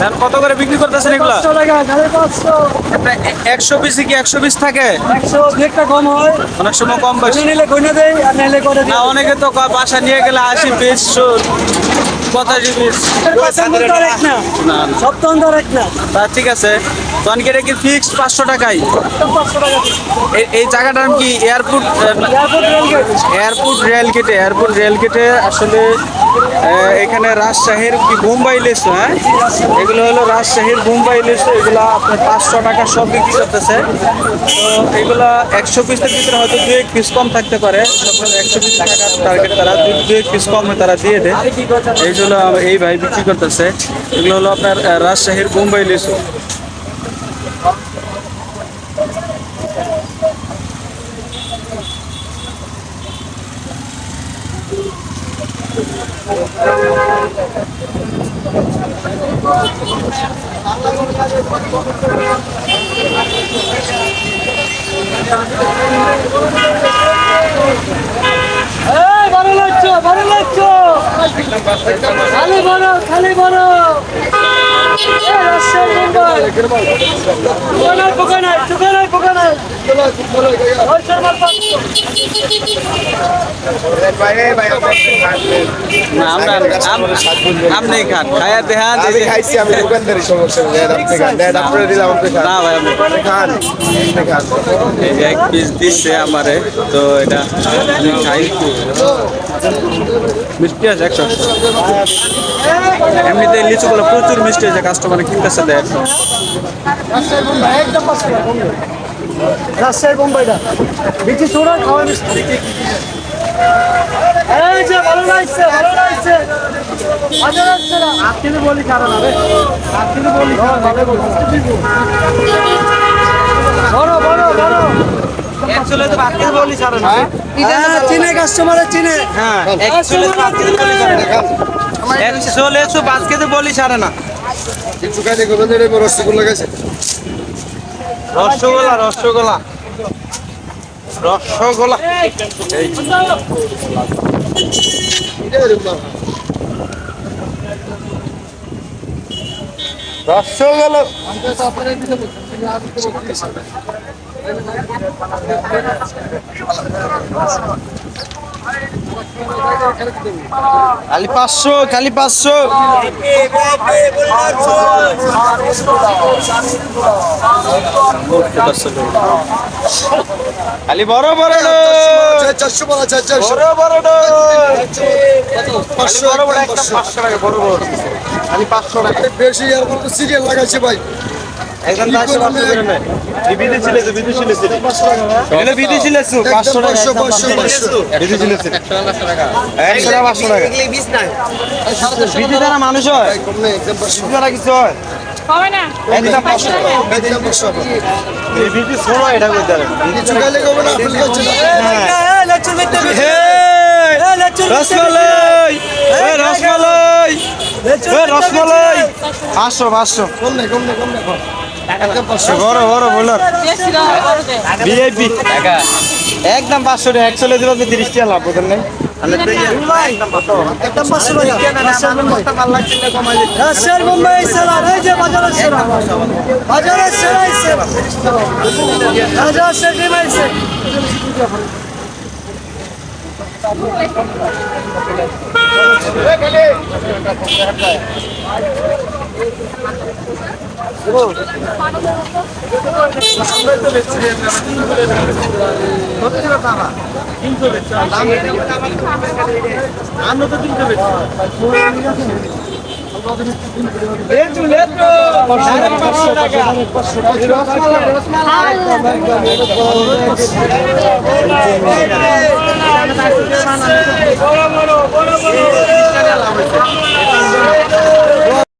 ধান কত করে বিক্রি করতেছেন এগুলো? একশো পিসি কি একশো পিস থাকে? কম হয়। অনেক সময় কম বেশি। নিলে কইনে দেয় আর নিলে করে না অনেকে তো বাসা নিয়ে গেলে আশি পিস পঁচাশি পিস না। তা ঠিক আছে। তখন কি এটা কি ফিক্সড পাঁচশো টাকাই এই- জায়গাটার কি? এয়ারপোর্ট এয়ারপোর্ট রেল গেটে এয়ারপোর্ট রেল আসলে এখানে রাজশাহীর কি বোম্বাই লিস্ট হ্যাঁ? এগুলো হলো রাজশাহীর বোম্বাই লিস্ট এগুলো আপনার পাঁচশো টাকা সব বিক্রি করতেছে। তো এগুলো একশো পিসের ভিতরে হয়তো দু এক পিস কম থাকতে পারে। একশো পিস টাকার টার্গেট তারা দু- এক পিস কম তারা দিয়ে দেয়। এই জন্য এই ভাই বিক্রি করতেছে। এগুলো হলো আপনার রাজশাহীর বোম্বাই লিস্ট এই বড় লাগছো বড় লাগছো খালি বড় খালি বড় আপনি খান। খায়া দেখান আমি খাইছি আমি দোকানদারি সমস্যা আপনি খান। আপনারা দিলাম আপনি খান। না ভাই আপনি খান। এই যে এক পিস দিচ্ছে আমারে তো এটা আমি খাই। মিষ্টি আছে একশো এমনিতে লিচুগুলো প্রচুর মিষ্টি আছে কাস্টমার কিনতেছে দেয়। রাজশাহী মুম্বাইটা বিচি চূড়া খাওয়া ভালো লাগছে ভালো আপনি বলি কারণ হবে আপনি বলি বড় বড় বড় অ্যাকচুয়ালি তো বাকি বলি ছাড়ে না। হ্যাঁ চিনে কাস্টমারে চিনে হ্যাঁ অ্যাকচুয়ালি বাকি বলি ছাড়ে না। অ্যাকচুয়ালি তো বাকি বলি ছাড়ে না কিছু খাইলে করবেন এটা রসগোল্লা গেছে রসগোল্লা রসগোল্লা। রসগোল্লা রসগোল্লা খালি পাঁচশো খালি পাঁচশো। খালি বড় বড় চারশো বলা চারশো বড় বড়। পাঁচশো বড় বড় পাঁচশো। টাকা বড় বড়। খালি পাঁচশো টাকা। বেশি আর সিরিয়াল লাগাইছে ভাই? একদম বিদেশি লেসু পাঁচশো টাকা। পাঁচশো, টাকা। বিদেশি মানুষ হয় কিছু হয়। হবে না। একদম পাঁচশো একদম পাঁচশো এই এটা কিছু রসমালাই। এ রসমালাই। এ রসমালাই। পাঁচশো পাঁচশো। বড় একদম পাঁচশো এক একশো দিল তো তিরিশ টাকা লাভ বোধ নেই Thank you. আমরা তো কিনতে পেরেছি